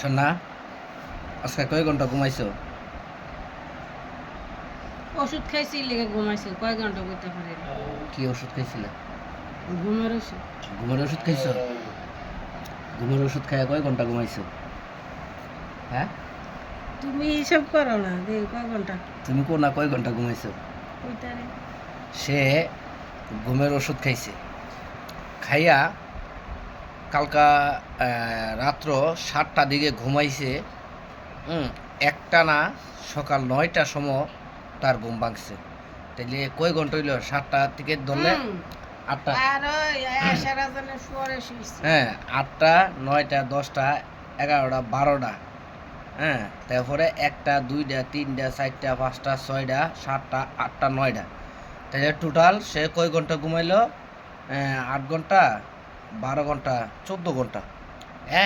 সোনা আজকে কয় ঘণ্টা ঘুমাইছো? ওষুধ খাইছি লেগে ঘুমাইছে কয় ঘণ্টা করতে পারে? কি ওষুধ খাইছিলে? ঘুমের ওষুধ। ঘুমের ওষুধ খাইছো? ঘুমের ওষুধ খাইয়া কয় ঘণ্টা ঘুমাইছো? হ্যাঁ? তুমি এইসব করো না দে কয় ঘণ্টা তুমি কোন না কয় ঘণ্টা ঘুমাইছো? সে ঘুমের ওষুধ খাইছে। খাইয়া কালকা রাত্র সাতটা দিকে ঘুমাইছে হুম একটা না সকাল নয়টা সময় তার ঘুম ভাঙছে। তাইলে কয় ঘণ্টা হইল? সাতটা থেকে ধরলে? আটটা। হ্যাঁ আটটা নয়টা দশটা এগারোটা বারোটা। হ্যাঁ তারপরে একটা দুইটা তিনটা চারটা পাঁচটা ছয়টা সাতটা আটটা নয়টা। তাহলে টোটাল সে কয় ঘণ্টা ঘুমাইলো? আট ঘণ্টা? বারো ঘণ্টা, চোদ্দ ঘণ্টা।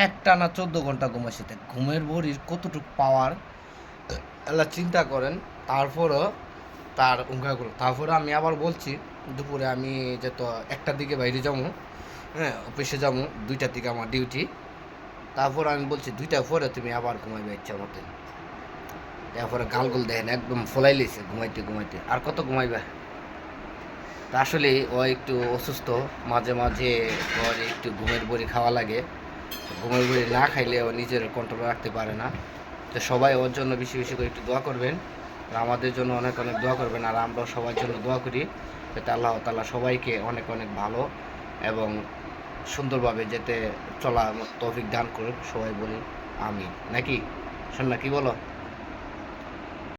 একটা না চোদ্দ ঘণ্টা ঘুমাইছে ঘুমের ভরির কতটুকু পাওয়ার এলা চিন্তা করেন, তারপরও তার উঙ্কাগুলো তারপরে আমি আবার বলছি, দুপুরে আমি যেত একটার দিকে বাইরে যাব হ্যাঁ অফিসে যাব, দুইটার দিকে আমার ডিউটি তারপর আমি বলছি দুইটা পরে তুমি আবার ঘুমাইবে ইচ্ছা মতো তারপরে গালগুল দেখেন একদম ফলাই লিছে ঘুমাইতে ঘুমাইতে। আর কত ঘুমাইবে? তা আসলে ও একটু অসুস্থ, মাঝে মাঝে ওর একটু ঘুমের বড়ি খাওয়া লাগে। ঘুমের বড়ি না খাইলে ও নিজের কন্ট্রোল রাখতে পারে না। তো সবাই ওর জন্য বেশি বেশি করে একটু দোয়া করবেন। আর আমাদের জন্য অনেক অনেক দোয়া করবেন। আর আমরাও সবার জন্য দোয়া করি যাতে আল্লাহ তালা সবাইকে অনেক অনেক ভালো এবং সুন্দরভাবে যেতে চলা তৌফিক দান করুক। সবাই বলি আমি নাকি? শোন না, কি বলো?